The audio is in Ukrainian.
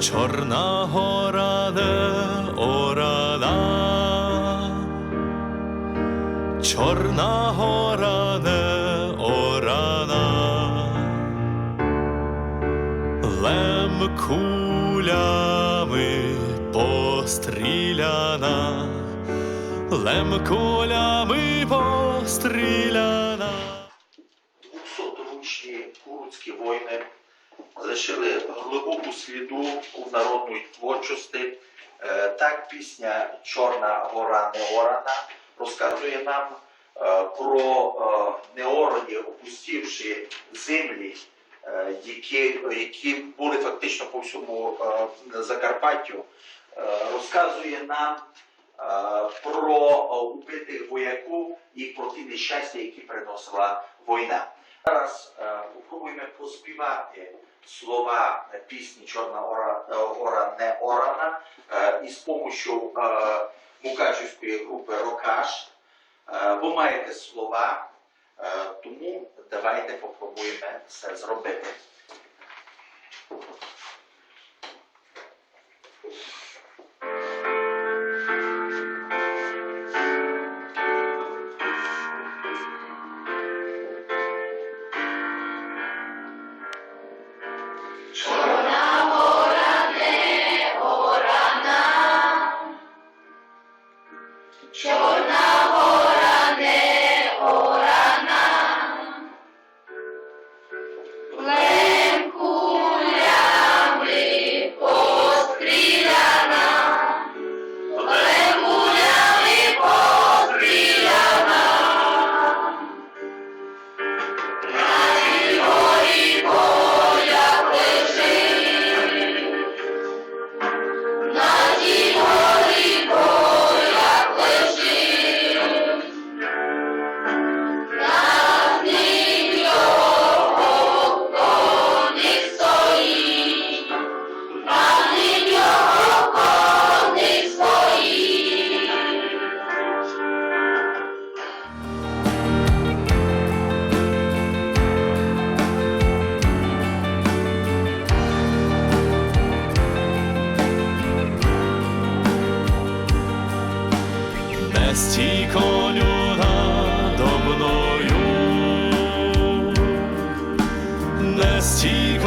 Чорна гора не орана, Чорна гора не орана, Лем кулями постріляна, Лем кулями постріляна. 200-річні курудські воїни залишили глибоку сліду у народної творчості. Е, Так пісня Чорна гора неорана розказує нам е, про е, неорані, опустівши землі, які, які були фактично по всьому Закарпаттю, розказує нам про убитих вояків і про ті нещастя, які приносила війна. Зараз попробуємо поспівати слова пісні Чорна ора, гора не орана із допомогою е, мукачівської групи Рокаш. Ви маєте слова, тому давайте попробуємо це зробити. Не стій коню надо мною, не стій